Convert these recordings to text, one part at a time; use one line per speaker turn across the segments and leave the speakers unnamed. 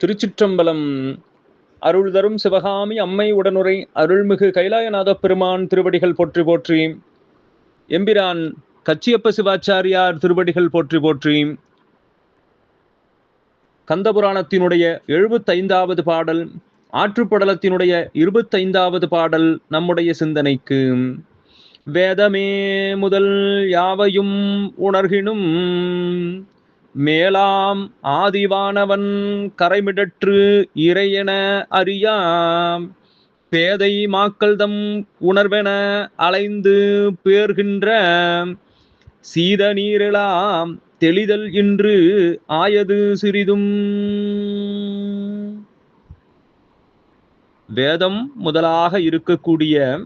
திருச்சிற்றம்பலம். அருள் தரும் சிவகாமி அம்மை உடனுரை அருள்மிகு கைலாயநாத பெருமான் திருவடிகள் போற்றி போற்றி. எம்பிரான் கச்சியப்ப சிவாச்சாரியார் திருவடிகள் போற்றி போற்றி. கந்தபுராணத்தினுடைய எழுபத்தைந்தாவது பாடல் ஆற்றுப்படலத்தினுடைய இருபத்தைந்தாவது பாடல் நம்முடைய சிந்தனைக்கு. வேதமே முதல் யாவையும் உணர்கினும் மேலாம் ஆதிவானவன் கரைமிடற்று இறையென அறியாம். பேதை மாக்கள்தம் உணர்வென அலைந்து பேர்கின்ற சீத நீரெலாம் தெளிதல் இன்று ஆயது சிறிதும். வேதம் முதலாக இருக்கக்கூடிய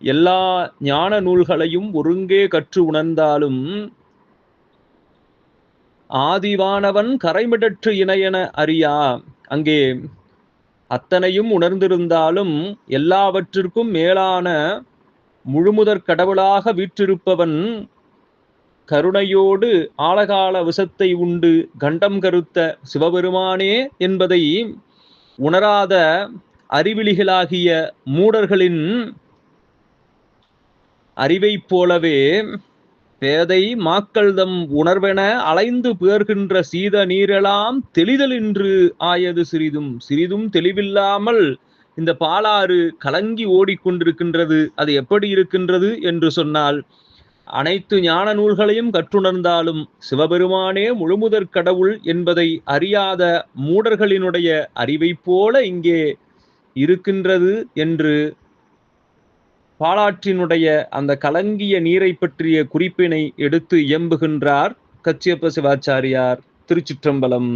எல்லா ஞான நூல்களையும் ஒருங்கே கற்று உணர்ந்தாலும் ஆதிவானவன் கரைமிடற்று இணையென அறியா. அங்கே அத்தனையும் உணர்ந்திருந்தாலும் எல்லாவற்றிற்கும் மேலான முழுமுதற் கடவுளாக வீற்றிருப்பவன் கருணையோடு ஆழகால விஷத்தை உண்டு கண்டம் கருத்த சிவபெருமானே என்பதை உணராத அறிவிலிகளாகிய மூடர்களின் அறிவைப் போலவே பேதை மாக்கள்தம் உணர்வென அலைந்து பேர்கின்ற சீத நீரெல்லாம் தெளிதலின்று ஆயது சிறிதும். சிறிதும் தெளிவில்லாமல் இந்த பாலாறு கலங்கி ஓடிக்கொண்டிருக்கின்றது. அது எப்படி இருக்கின்றது என்று சொன்னால் அனைத்து ஞான நூல்களையும் கற்றுணர்ந்தாலும் சிவபெருமானே முழுமுதற் கடவுள் என்பதை அறியாத மூடர்களினுடைய அறிவைப் போல இங்கே இருக்கின்றது என்று பாலாற்றினுடைய அந்த கலங்கிய நீரை பற்றிய குறிப்பினை எடுத்து இயம்புகின்றார் கச்சியப்ப சிவாச்சாரியார் திருச்சிற்றம்பலம்.